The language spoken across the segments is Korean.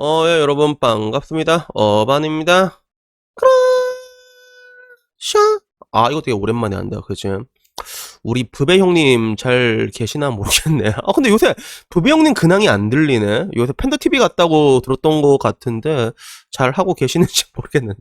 어, 예, 여러분 반갑습니다. 어반입니다. 크라샤. 아, 이거 되게 오랜만에 한다. 그지? 우리 부배 형님 잘 계시나 모르겠네. 아, 근데 요새 부배 형님 근황이 안 들리네. 요새 팬더 TV 같다고 들었던 것 같은데 잘 하고 계시는지 모르겠는데.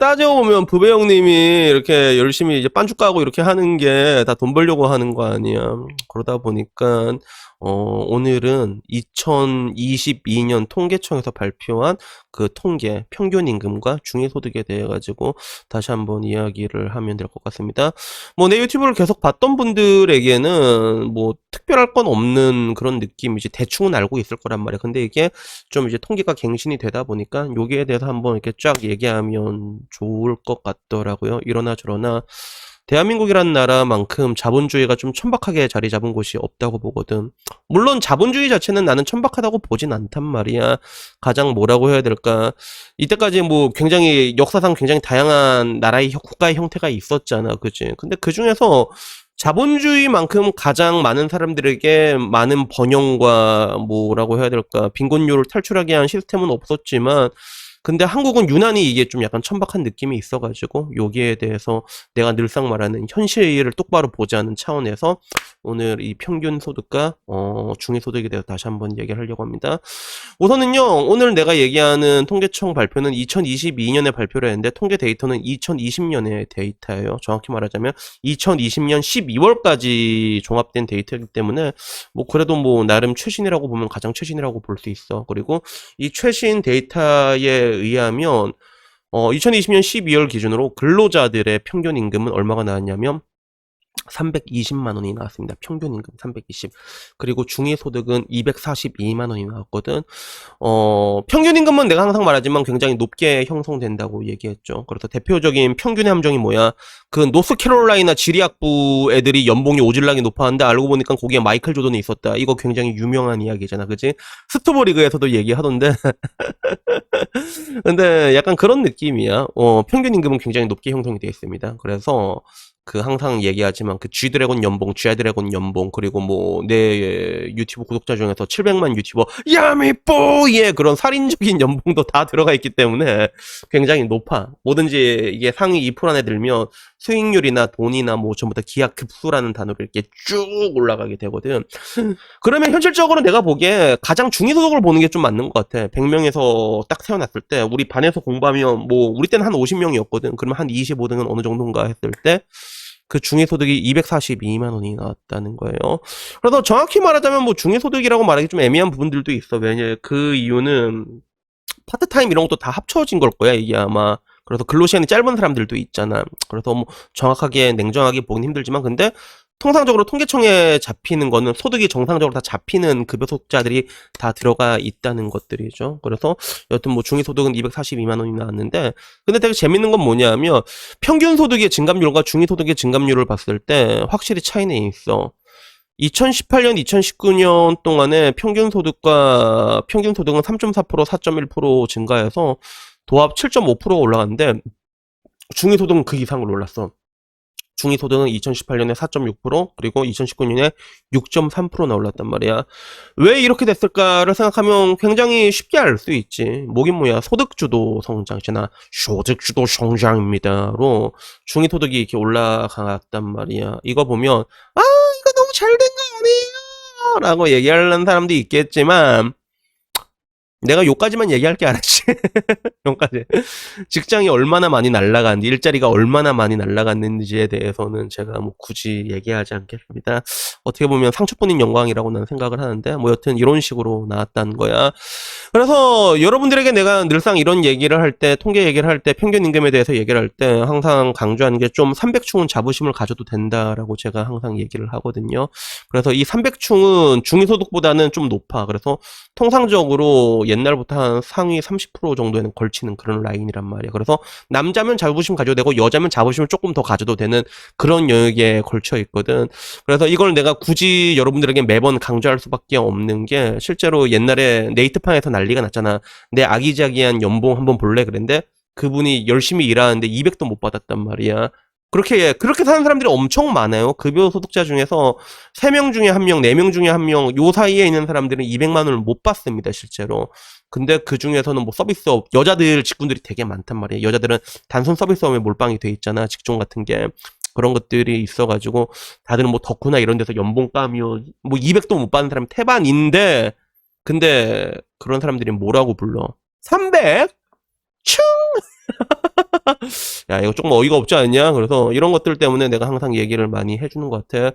따져보면 부배 형님이 이렇게 열심히 이제 빤죽 까고 이렇게 하는 게 다 돈 벌려고 하는 거 아니야. 그러다 보니까 어, 오늘은 2022년 통계청에서 발표한 그 통계 평균 임금과 중위소득에 대해 가지고 다시 한번 이야기를 하면 될 것 같습니다. 뭐 내 유튜브를 계속 봤던 분들에게는 뭐 특별할 건 없는 그런 느낌이지 대충은 알고 있을 거란 말이야. 근데 이게 좀 이제 통계가 갱신이 되다 보니까 여기에 대해서 한번 이렇게 쫙 얘기하면 좋을 것 같더라고요. 이러나 저러나 대한민국이란 나라만큼 자본주의가 좀 천박하게 자리 잡은 곳이 없다고 보거든. 물론 자본주의 자체는 나는 천박하다고 보진 않단 말이야. 가장 뭐라고 해야 될까. 이때까지 뭐 굉장히 역사상 굉장히 다양한 나라의 형- 국가의 형태가 있었잖아. 그지? 근데 그 중에서 자본주의만큼 가장 많은 사람들에게 많은 번영과 뭐라고 해야 될까. 빈곤율을 탈출하게 한 시스템은 없었지만 근데 한국은 유난히 이게 좀 약간 천박한 느낌이 있어가지고 여기에 대해서 내가 늘상 말하는 현실을 똑바로 보자는 차원에서 오늘 이 평균 소득과 어, 중위 소득에 대해서 다시 한번 얘기를 하려고 합니다. 우선은요 오늘 내가 얘기하는 통계청 발표는 2022년에 발표를 했는데 통계 데이터는 2020년의 데이터예요. 정확히 말하자면 2020년 12월까지 종합된 데이터이기 때문에 뭐 그래도 뭐 나름 최신이라고 보면 가장 최신이라고 볼 수 있어. 그리고 이 최신 데이터에 의하면 어, 2020년 12월 기준으로 근로자들의 평균 임금은 얼마가 나왔냐면 320만 원이 나왔습니다. 평균 임금 320. 그리고 중위 소득은 242만 원이 나왔거든. 어, 평균 임금은 내가 항상 말하지만 굉장히 높게 형성된다고 얘기했죠. 그래서 대표적인 평균의 함정이 뭐야? 그 노스캐롤라이나 지리학부 애들이 연봉이 오질나게 높았는데 알고 보니까 거기에 마이클 조던이 있었다. 이거 굉장히 유명한 이야기잖아. 그지? 스토버 리그에서도 얘기하던데. 근데 약간 그런 느낌이야. 어, 평균 임금은 굉장히 높게 형성이 되어 있습니다. 그래서 그 항상 얘기하지만 그 G드래곤 연봉, G드래곤 연봉 그리고 뭐 내 유튜브 구독자 중에서 700만 유튜버 야미뽀의 그런 살인적인 연봉도 다 들어가 있기 때문에 굉장히 높아. 뭐든지 이게 상위 2% 안에 들면 수익률이나 돈이나 뭐 전부 다 기하 급수라는 단어로 이렇게 쭉 올라가게 되거든. 그러면 현실적으로 내가 보기에 가장 중위 소득을 보는 게 좀 맞는 것 같아. 100명에서 딱 세워놨을 때 우리 반에서 공부하면 뭐 우리 때는 한 50명이었거든. 그러면 한 25등은 어느 정도인가 했을 때 그 중위소득이 242만 원이 나왔다는 거예요. 그래서 정확히 말하자면 뭐 중위소득이라고 말하기 좀 애매한 부분들도 있어. 왜냐 그 이유는 파트타임 이런 것도 다 합쳐진 걸 거야 이게 아마. 그래서 근로시간이 짧은 사람들도 있잖아. 그래서 뭐 정확하게 냉정하게 보긴 힘들지만 근데 통상적으로 통계청에 잡히는 거는 소득이 정상적으로 다 잡히는 급여 소득자들이 다 들어가 있다는 것들이죠. 그래서 여튼 뭐 중위 소득은 242만 원이 나왔는데 근데 되게 재밌는 건 뭐냐면 평균 소득의 증감률과 중위 소득의 증감률을 봤을 때 확실히 차이는 있어. 2018년, 2019년 동안에 평균 소득과 평균 소득은 3.4%, 4.1% 증가해서 도합 7.5%가 올라갔는데 중위 소득은 그 이상으로 올랐어. 중위 소득은 2018년에 4.6% 그리고 2019년에 6.3%나 올랐단 말이야. 왜 이렇게 됐을까를 생각하면 굉장히 쉽게 알 수 있지. 뭐긴 뭐야. 소득주도 성장이잖아. 소득주도 성장입니다로 중위 소득이 이렇게 올라갔단 말이야. 이거 보면 아 이거 너무 잘 된 거 아니에요? 라고 얘기하는 사람도 있겠지만 내가 요까지만 얘기할 게 알았지. 요까지. 직장이 얼마나 많이 날라갔는지, 일자리가 얼마나 많이 날라갔는지에 대해서는 제가 뭐 굳이 얘기하지 않겠습니다. 어떻게 보면 상처뿐인 영광이라고 나는 생각을 하는데, 뭐 여튼 이런 식으로 나왔다는 거야. 그래서 여러분들에게 내가 늘상 이런 얘기를 할 때, 통계 얘기를 할 때, 평균 임금에 대해서 얘기를 할 때 항상 강조하는 게 좀 300충은 자부심을 가져도 된다라고 제가 항상 얘기를 하거든요. 그래서 이 300충은 중위소득보다는 좀 높아. 그래서 통상적으로 옛날부터 한 상위 30% 정도에는 걸치는 그런 라인이란 말이야. 그래서 남자면 자부심 가져도 되고 여자면 자부심을 조금 더 가져도 되는 그런 영역에 걸쳐 있거든. 그래서 이걸 내가 굳이 여러분들에게 매번 강조할 수밖에 없는 게 실제로 옛날에 네이트판에서 난리가 났잖아. 내 아기자기한 연봉 한번 볼래 그랬는데 그분이 열심히 일하는데 200도 못 받았단 말이야. 그렇게 그렇게 사는 사람들이 엄청 많아요. 급여 소득자 중에서 3명 중에 1명, 4명 중에 1명 요 사이에 있는 사람들은 200만 원을 못 받습니다, 실제로. 근데 그 중에서는 뭐 서비스업 여자들 직군들이 되게 많단 말이에요. 여자들은 단순 서비스업에 몰빵이 돼 있잖아. 직종 같은 게. 그런 것들이 있어가지고 다들 뭐 덕후나 이런 데서 연봉 까며 뭐 200도 못 받는 사람이 태반인데 근데 그런 사람들이 뭐라고 불러? 300? 충! 야, 이거 조금 어이가 없지 않냐? 그래서 이런 것들 때문에 내가 항상 얘기를 많이 해주는 것 같아.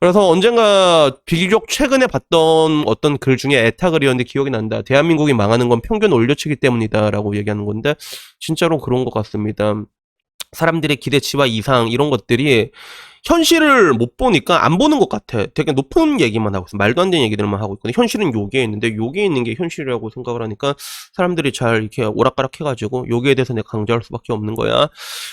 그래서 언젠가 비교적 최근에 봤던 어떤 글 중에 애타글이었는데 기억이 난다. 대한민국이 망하는 건 평균 올려치기 때문이다. 라고 얘기하는 건데, 진짜로 그런 것 같습니다. 사람들의 기대치와 이상, 이런 것들이 현실을 못 보니까 안 보는 것 같아. 되게 높은 얘기만 하고 있어. 말도 안 되는 얘기들만 하고 있거든. 현실은 요게 있는데 요게 있는 게 현실이라고 생각을 하니까 사람들이 잘 이렇게 오락가락 해가지고 요기에 대해서 내가 강조할 수밖에 없는 거야.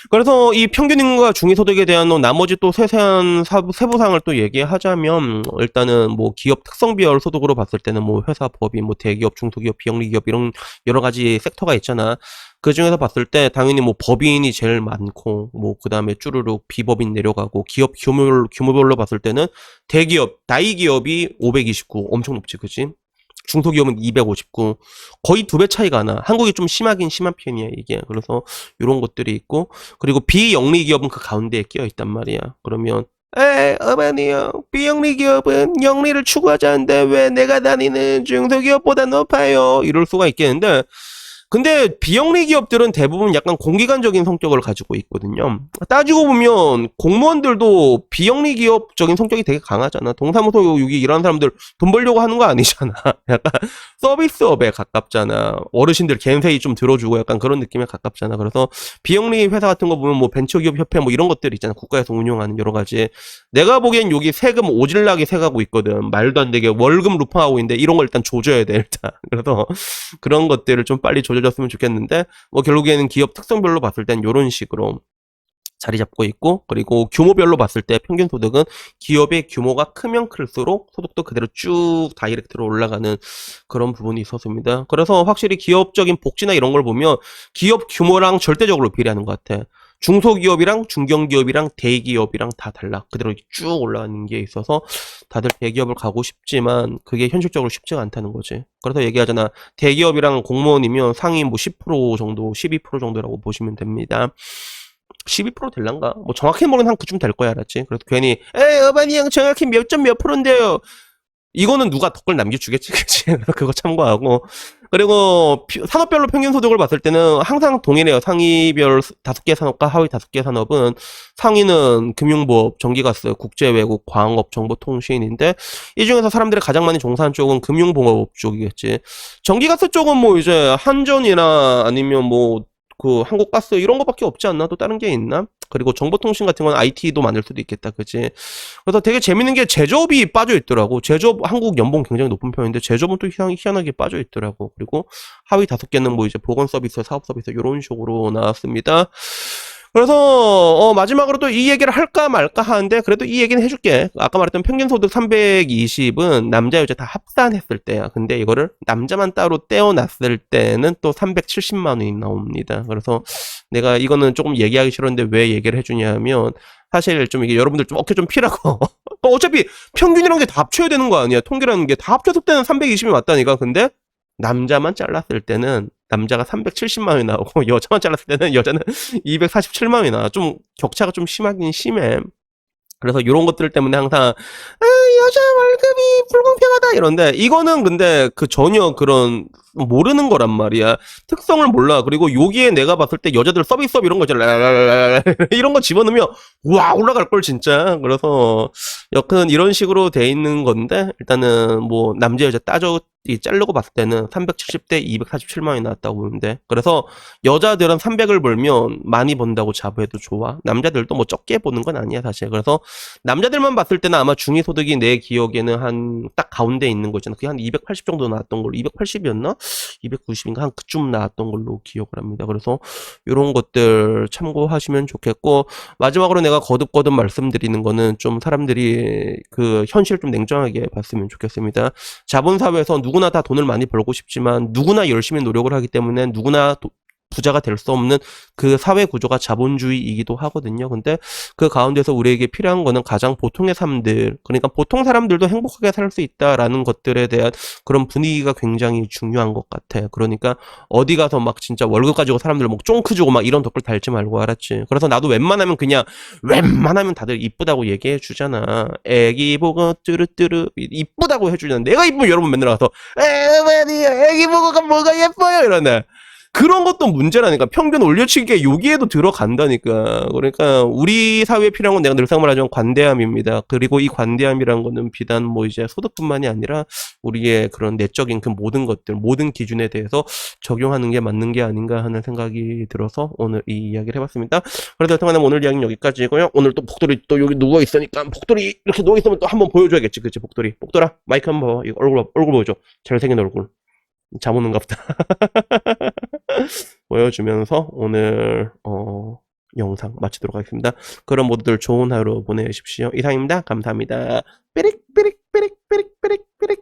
그래서 이 평균인과 중위소득에 대한 뭐 나머지 또 세세한 세부상을 또 얘기하자면 일단은 뭐 기업 특성별 소득으로 봤을 때는 뭐 회사 법인 뭐 대기업 중소기업 비영리기업 이런 여러 가지 섹터가 있잖아. 그 중에서 봤을 때 당연히 뭐 법인이 제일 많고 뭐 그다음에 쭈루룩 비법인 내려가고 기업 규모별로 규모별로 봤을 때는 대기업 다이기업이 529 엄청 높지 그지 중소기업은 259 거의 두 배 차이가 나. 한국이 좀 심하긴 심한 편이야 이게. 그래서 이런 것들이 있고 그리고 비영리 기업은 그 가운데에 끼어 있단 말이야. 그러면 에 어머니요. 비영리 기업은 영리를 추구하지 않는데 왜 내가 다니는 중소기업보다 높아요? 이럴 수가 있겠는데 근데 비영리 기업들은 대부분 약간 공기관적인 성격을 가지고 있거든요. 따지고 보면 공무원들도 비영리 기업적인 성격이 되게 강하잖아. 동사무소 여기 일하는 사람들 돈 벌려고 하는 거 아니잖아. 약간 서비스업에 가깝잖아. 어르신들 겐세이 좀 들어주고 약간 그런 느낌에 가깝잖아. 그래서 비영리 회사 같은 거 보면 뭐 벤처기업 협회 뭐 이런 것들 있잖아. 국가에서 운영하는 여러 가지. 내가 보기엔 여기 세금 오질나게 세가고 있거든. 말도 안 되게 월급 루팡하고 있는데 이런 걸 일단 조져야 돼 일단. 그래서 그런 것들을 좀 빨리 조져 줬으면 좋겠는데 뭐 결국에는 기업 특성별로 봤을 땐 이런 식으로 자리 잡고 있고 그리고 규모별로 봤을 때 평균 소득은 기업의 규모가 크면 클수록 소득도 그대로 쭉 다이렉트로 올라가는 그런 부분이 있었습니다. 그래서 확실히 기업적인 복지나 이런 걸 보면 기업 규모랑 절대적으로 비례하는 것 같아. 중소기업이랑 중견기업이랑 대기업이랑 다 달라. 그대로 쭉 올라가는 게 있어서 다들 대기업을 가고 싶지만 그게 현실적으로 쉽지가 않다는 거지. 그래서 얘기하잖아. 대기업이랑 공무원이면 상위 뭐 10% 정도, 12% 정도라고 보시면 됩니다. 12% 될란가? 뭐 정확히 모르는 한 그쯤 될 거야, 알았지? 그래서 괜히 에이 어바니 형 정확히 몇 점 몇 프로인데요. 이거는 누가 덧글 남겨주겠지, 그치? 그거 참고하고. 그리고 피- 산업별로 평균 소득을 봤을 때는 항상 동일해요. 상위별 다섯 개 산업과 하위 다섯 개 산업은 상위는 금융보업, 전기가스, 국제외국, 광업, 정보통신인데 이 중에서 사람들이 가장 많이 종사하는 쪽은 금융보업 쪽이겠지. 전기가스 쪽은 뭐 이제 한전이나 아니면 뭐 그 한국가스 이런 거밖에 없지 않나? 또 다른 게 있나? 그리고 정보통신 같은 건 IT도 많을 수도 있겠다, 그지? 그래서 되게 재밌는 게 제조업이 빠져 있더라고. 제조업 한국 연봉 굉장히 높은 편인데 제조업은 또 희한, 희한하게 빠져 있더라고. 그리고 하위 다섯 개는 뭐 이제 보건 서비스, 사업 서비스 이런 식으로 나왔습니다. 그래서 어, 마지막으로 또 이 얘기를 할까 말까 하는데 그래도 이 얘기는 해줄게. 아까 말했던 평균 소득 320은 남자 여자 다 합산했을 때야. 근데 이거를 남자만 따로 떼어놨을 때는 또 370만 원이 나옵니다. 그래서 내가 이거는 조금 얘기하기 싫었는데 왜 얘기를 해주냐면 사실 좀 이게 여러분들 좀 어깨 좀 피라고. 어차피 평균이란 게다 합쳐야 되는 거 아니야. 통계라는 게 다 합쳤을 때는 320이 맞다니까. 근데 남자만 잘랐을 때는 남자가 370만 원이 나오고 여자만 잘랐을 때는 여자는 247만 원이 나와. 좀 격차가 좀 심하긴 심해. 그래서 이런 것들 때문에 항상 아, 여자 월급이 불공평하다 이런데 이거는 근데 그 전혀 그런 모르는 거란 말이야. 특성을 몰라. 그리고 여기에 내가 봤을 때 여자들 서비스업 이런 거. 이런 거 집어넣으면 와 올라갈 걸 진짜. 그래서 여튼 이런 식으로 돼 있는 건데 일단은 뭐 남자 여자 따져 이 자르고 봤을 때는 370대 247만 원이 나왔다고 보는데 그래서 여자들은 300을 벌면 많이 번다고 자부해도 좋아? 남자들도 뭐 적게 보는 건 아니야 사실. 그래서 남자들만 봤을 때는 아마 중위소득이 내 기억에는 한 딱 가운데 있는 거 있잖아 그게 한 280 정도 나왔던 걸로 280이었나? 290인가? 한 그쯤 나왔던 걸로 기억을 합니다. 그래서 이런 것들 참고하시면 좋겠고 마지막으로 내가 거듭거듭 말씀드리는 거는 좀 사람들이 그 현실 좀 냉정하게 봤으면 좋겠습니다. 자본사회에서 누 구나 다 돈을 많이 벌고 싶지만 누구나 열심히 노력을 하기 때문에 누구나 도- 부자가 될 수 없는 그 사회 구조가 자본주의이기도 하거든요. 근데 그 가운데서 우리에게 필요한 거는 가장 보통의 삶들, 그러니까 보통 사람들도 행복하게 살 수 있다라는 것들에 대한 그런 분위기가 굉장히 중요한 것 같아. 그러니까 어디 가서 막 진짜 월급 가지고 사람들 막 쫑크 주고 막 이런 댓글 달지 말고 알았지. 그래서 나도 웬만하면 그냥 웬만하면 다들 이쁘다고 얘기해 주잖아. 애기 보고 뚜루뚜루 이쁘다고 해주잖아. 내가 이쁘면 여러분 맨날 가서 에바디 애기 보고가 뭐가 예뻐요 이러네. 그런 것도 문제라니까. 평균 올려치기가 여기에도 들어간다니까. 그러니까 우리 사회에 필요한 건 내가 늘상 말하지만 관대함입니다. 그리고 이 관대함이란 거는 비단 뭐 이제 소득뿐만이 아니라 우리의 그런 내적인 그 모든 것들 모든 기준에 대해서 적용하는 게 맞는 게 아닌가 하는 생각이 들어서 오늘 이 이야기를 해봤습니다. 그래서 여튼간에 오늘 이야기는 여기까지고요. 오늘 또 복돌이 또 여기 누워 있으니까 복돌이 이렇게 누워 있으면 또 한번 보여줘야겠지. 그치? 복돌이. 복돌아 마이크 한번 봐. 이거 얼굴 얼굴 보여줘. 잘생긴 얼굴 잠 오는갑다. 보여주면서 오늘, 어, 영상 마치도록 하겠습니다. 그럼 모두들 좋은 하루 보내십시오. 이상입니다. 감사합니다. 삐릭, 삐릭, 삐릭, 삐릭, 삐릭, 삐릭.